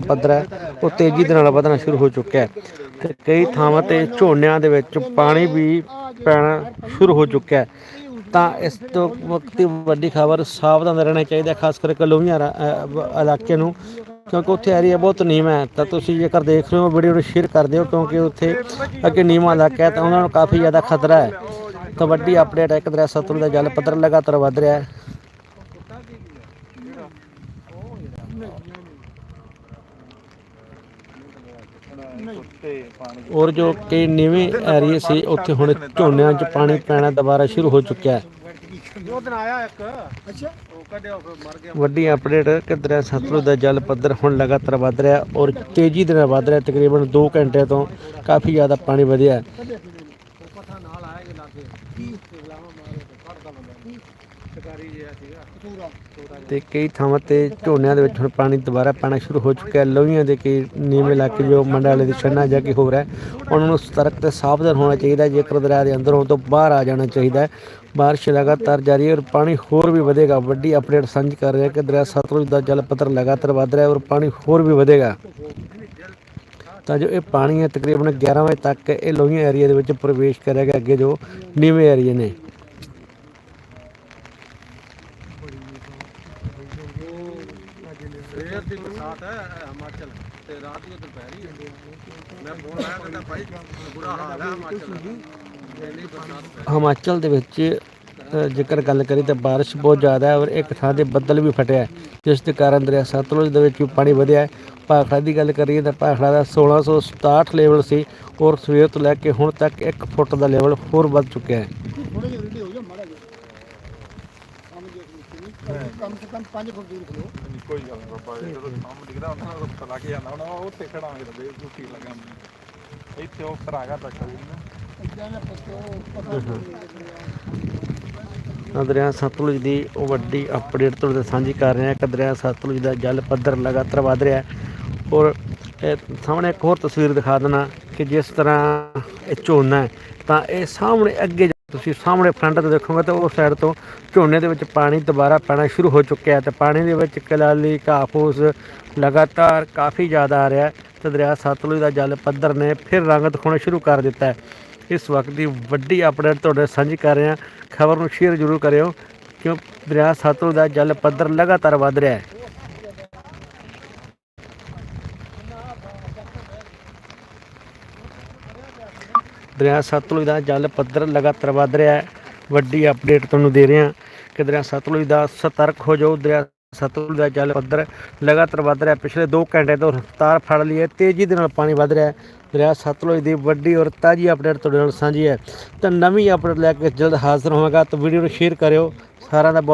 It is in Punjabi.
ਪੱਧਰ ਹੈ, ਉਹ ਤੇਜ਼ੀ ਦੇ ਨਾਲ ਵਧਣਾ ਸ਼ੁਰੂ ਹੋ ਚੁੱਕਿਆ ਹੈ। ਤੇ ਕਈ ਥਾਵਾਂ ਤੇ ਝੋਨਿਆਂ ਦੇ ਵਿੱਚ ਪਾਣੀ ਵੀ ਪੈਣਾ ਸ਼ੁਰੂ ਹੋ ਚੁੱਕਿਆ ਹੈ। ਤਾਂ ਇਸ ਤੋਂ ਵਕਤ ਵੱਡੀ ਖਬਰ ਸਾਵਧਾਨ ਰਹਿਣਾ ਚਾਹੀਦਾ ਖਾਸ ਕਰਕੇ ਲੋਹੀਆਂ ਇਲਾਕੇ ਨੂੰ, ਕਿਉਂਕਿ ਉੱਥੇ ਏਰੀਆ ਬਹੁਤ ਨੀਵਾਂ ਹੈ। ਤਾਂ ਤੁਸੀਂ ਜੇਕਰ ਦੇਖ ਰਹੇ ਹੋ ਵੀਡੀਓ ਨੂੰ ਸ਼ੇਅਰ ਕਰ ਦਿਓ, ਕਿਉਂਕਿ ਉੱਥੇ ਅੱਗੇ ਨੀਵਾਂ ਇਲਾਕਾ ਹੈ, ਤਾਂ ਉਹਨਾਂ ਨੂੰ ਕਾਫੀ ਜ਼ਿਆਦਾ ਖਤਰਾ ਹੈ। ਤਾਂ ਵੱਡੀ ਅਪਡੇਟ ਹੈ, ਇੱਕ ਦਰਿਆ ਸਤਲੁਜ ਦਾ ਜਲ ਪੱਧਰ ਲਗਾਤਾਰ ਵਧ ਰਿਹਾ ਹੈ। ਔਰ ਜੋ ਕਿ ਨੀਵੇਂ ਏਰੀਏ ਸੀ ਉੱਥੇ ਹੁਣ ਝੋਨਿਆਂ 'ਚ ਪਾਣੀ ਪੈਣਾ ਦੁਬਾਰਾ ਸ਼ੁਰੂ ਹੋ ਚੁੱਕਿਆ ਹੈ। ਉਹ ਦਿਨ ਆਇਆ ਇੱਕ। ਅੱਛਾ। ਉਹ ਕੱਢਿਆ ਫਿਰ ਮਰ ਗਿਆ। ਵੱਡੀ ਅਪਡੇਟ ਕਿ ਦਰਿਆ ਸਤਲੁਜ ਦਾ ਜਲ ਪੱਧਰ ਹੁਣ ਲਗਾਤਾਰ ਵਧ ਰਿਹਾ ਔਰ ਤੇਜ਼ੀ ਦੇ ਨਾਲ ਵਧ ਰਿਹਾ। ਤਕਰੀਬਨ 2 ਘੰਟੇ ਤੋਂ ਕਾਫੀ ਜ਼ਿਆਦਾ ਪਾਣੀ ਵਧਿਆ ਹੈ। ਉਹ ਪੱਥਾ ਨਾਲ ਆਇਆ ਜੇ ਲਾਗੇ। ਕੀ? ਲਾਵਾ ਮਾਰੇ ਤੇ ਕੱਢਦਾ ਬੰਦਾ। ਕੀ ਸ਼ਿਕਾਰੀ ਜਿਹਾ ਸੀਗਾ। ਤੇ ਕਈ ਥਾਵਾਂ ਤੇ ਝੋਨਿਆਂ ਦੇ ਵਿੱਚ ਹੁਣ ਪਾਣੀ ਦੁਬਾਰਾ ਪੈਣਾ ਸ਼ੁਰੂ ਹੋ ਚੁੱਕਿਆ ਹੈ। ਲੋਹੀਆਂ ਦੇ ਕਈ ਨੀਵੇਂ ਇਲਾਕੇ ਜੋ ਮੰਡਾਲੇ ਦੀ ਛੰਨਾ ਜਾ ਕੇ ਹੋ ਰਿਹਾ ਹੈ। ਉਹਨਾਂ ਨੂੰ ਸਤਰਕ ਤੇ ਸਾਵਧਾਨ ਹੋਣਾ ਚਾਹੀਦਾ ਹੈ। ਜੇਕਰ ਦਰਿਆ ਦੇ ਅੰਦਰੋਂ ਤੋਂ ਬਾਹਰ ਆ ਜਾਣਾ ਚਾਹੀਦਾ ਹੈ। ਬਾਰਿਸ਼ ਲਗਾਤਾਰ ਜਾਰੀ ਹੈ ਔਰ ਪਾਣੀ ਹੋਰ ਵੀ ਵਧੇਗਾ। ਵੱਡੀ ਅਪਡੇਟ ਸਾਂਝੀ ਕਰ ਰਿਹਾ ਹੈ ਕਿ ਦਰਿਆ ਸਤਲੁਜ ਦਾ ਜਲ ਪੱਧਰ ਲਗਾਤਾਰ ਵਧ ਰਿਹਾ ਹੈ ਔਰ ਪਾਣੀ ਹੋਰ ਵੀ ਵਧੇਗਾ। ਤਾਂ ਜੋ ਇਹ ਪਾਣੀ ਹੈ ਤਕਰੀਬਨ 11 ਵਜੇ ਤੱਕ ਇਹ ਲੋਹੀਆਂ ਏਰੀਆ ਦੇ ਵਿੱਚ ਪ੍ਰਵੇਸ਼ ਕਰੇਗਾ ਅੱਗੇ ਜੋ ਨੀਵੇਂ ਏਰੀਏ ਨੇ। ਸਵੇਰ ਦੀ ਬਰਸਾਤ ਹੈ ਇਹ ਹਿਮਾਚਲ ਤੇ ਰਾਤ ਨੂੰ ਦੁਪਹਿਰੀ ਹੈ। ਮੈਂ ਫੋਨ ਲਾਇਆ ਕਹਿੰਦਾ ਭਾਈ ਬੁਰਾ ਹਾਲ ਹੈ ਹਿਮਾਚਲ ਦਾ। ਇੰਨੀ ਬਰਸਾਤ ਪੈ ਹਿਮਾਚਲ ਦੇ ਵਿੱਚ ਜੇਕਰ ਗੱਲ ਕਰੀ ਤਾਂ ਬਾਰਿਸ਼ ਬਹੁਤ ਜ਼ਿਆਦਾ ਹੈ ਔਰ ਇੱਕ ਥਾਂ ਤੇ ਬੱਦਲ ਵੀ ਫਟਿਆ ਹੈ ਜਿਸ ਦੇ ਕਾਰਨ ਦਰਿਆ ਸਤਲੁਜ ਦੇ ਵਿੱਚ ਵੀ ਪਾਣੀ ਵਧਿਆ ਹੈ। ਭਾਖੜਾ ਦੀ ਗੱਲ ਕਰੀਏ ਤਾਂ ਭਾਖੜਾ ਦਾ 1667 ਲੈਵਲ ਸੀ ਔਰ ਸਵੇਰ ਤੋਂ ਲੈ ਕੇ ਹੁਣ ਤੱਕ 1 ਫੁੱਟ ਦਾ ਲੈਵਲ ਹੋਰ ਵੱਧ ਚੁੱਕਿਆ ਹੈ ਥੋੜੇ ਜਿਹਾ ਰੇਡੀ ਹੋ ਜਾ ਮਾੜਾ ਜਿਹਾ ਕੰਮ ਜੇ ਕਮ ਸੇ ਕਮ 5 ਫੁੱਟ ਦੂਰ ਖਲੋ ਕੋਈ ਗੱਲ ਨਹੀਂ ਬਾਬਾ ਜੀ ਜਦੋਂ ਸਾਹਮਣੇ ਦਿਖਦਾ ਉਹਨਾਂ ਨੂੰ ਪਤਾ ਲੱਗ ਜਾਂਦਾ। ਉਹਨਾਂ ਉਹ ਉੱਥੇ ਖੜਾਂਗੇ ਤਾਂ ਬੇਵਕੂਫੀ ਲਗਾਂਗੇ ਇੱਥੇ ਉਹ ਖਰਾਗਾ ਤੱਕ ਵੀ ਨਾ ਇਦਾਂ ਦਾ ਪੱਤੋ ਪਤਾ ਤਾਂ ਦਰਿਆ ਸਤਲੁਜ ਦੀ ਉਹ ਵੱਡੀ ਅਪਡੇਟ ਤੁਹਾਡੇ ਨਾਲ ਸਾਂਝੀ ਕਰ ਰਹੇ। ਹਾਂ ਕਿ ਦਰਿਆ ਸਤਲੁਜ ਦਾ ਜਲ ਪੱਧਰ ਲਗਾਤਾਰ ਵਧ ਰਿਹਾ। ਹੈ ਔਰ ਇਹ ਸਾਹਮਣੇ ਇੱਕ ਹੋਰ ਤਸਵੀਰ ਦਿਖਾ ਦੇਣਾ ਕਿ ਜਿਸ ਤਰ੍ਹਾਂ ਇਹ ਝੋਨਾ ਹੈ ਤਾਂ ਇਹ ਸਾਹਮਣੇ ਅੱਗੇ ਤੁਸੀਂ ਸਾਹਮਣੇ ਫਰੰਟ ਤੋਂ ਦੇਖੋਗੇ ਤਾਂ ਉਸ ਸਾਈਡ ਤੋਂ ਝੋਨੇ ਦੇ ਵਿੱਚ ਪਾਣੀ ਦੁਬਾਰਾ ਪੈਣਾ ਸ਼ੁਰੂ ਹੋ ਚੁੱਕਿਆ ਹੈ ਤੇ ਪਾਣੀ ਦੇ ਵਿੱਚ ਕਲਾਲੀ ਘਾਹ ਲਗਾਤਾਰ ਕਾਫੀ ਜ਼ਿਆਦਾ ਆ ਰਿਹਾ ਹੈ ਤੇ ਦਰਿਆ ਸਤਲੁਜ ਦਾ ਜਲ ਪੱਧਰ ਨੇ ਫਿਰ ਰੰਗ ਦਿਖਾਉਣਾ ਸ਼ੁਰੂ ਕਰ ਦਿੱਤਾ ਹੈ। ਇਸ ਵਕਤ ਦੀ ਵੱਡੀ ਅਪਡੇਟ ਤੁਹਾਡੇ ਸਾਂਝੀ ਕਰ ਰਹੇ ਹਾਂ। ਖਬਰ ਨੂੰ ਸ਼ੇਅਰ ਜ਼ਰੂਰ ਕਰਿਓ ਕਿਉਂ ਦਰਿਆ ਸਤਲੁਜ ਦਾ ਜਲ ਪੱਧਰ ਲਗਾਤਾਰ ਵਧ ਰਿਹਾ ਹੈ। ਦਰਿਆ ਸਤਲੁਜ ਦਾ ਜਲ ਪੱਧਰ ਲਗਾਤਾਰ ਵਧ ਰਿਹਾ ਹੈ। ਵੱਡੀ ਅਪਡੇਟ ਤੁਹਾਨੂੰ ਦੇ ਰਹੇ ਹਾਂ ਕਿ ਦਰਿਆ ਸਤਲੁਜ ਦਾ ਸਤਰਕ ਹੋ ਜਾਓ ਦਰਿਆ ਸਤਲੁਜ ਦਾ ਜਲ ਪੱਧਰ ਲਗਾਤਾਰ ਵਧ ਰਿਹਾ। ਪਿਛਲੇ 2 ਘੰਟੇ ਤੋਂ ਰਫ਼ਤਾਰ ਫੜ ਲਈ ਹੈ। ਤੇਜ਼ੀ ਦੇ ਨਾਲ ਪਾਣੀ ਵਧ ਰਿਹਾ ਹੈ। ਦਰਿਆ ਸਤਲੁਜ ਦੀ ਵੱਡੀ ਔਰ ਤਾਜ਼ੀ ਅਪਡੇਟ ਤੁਹਾਡੇ ਨਾਲ ਸਾਂਝੀ ਹੈ। ਤਾਂ ਨਵੀਂ ਅਪਡੇਟ ਲੈ ਕੇ ਜਲਦ ਹਾਜ਼ਰ ਹੋਵਾਂਗਾ। ਤਾਂ ਵੀਡੀਓ ਨੂੰ ਸ਼ੇਅਰ ਕਰਿਓ। ਸਾਰਿਆਂ ਦਾ ਬਹੁਤ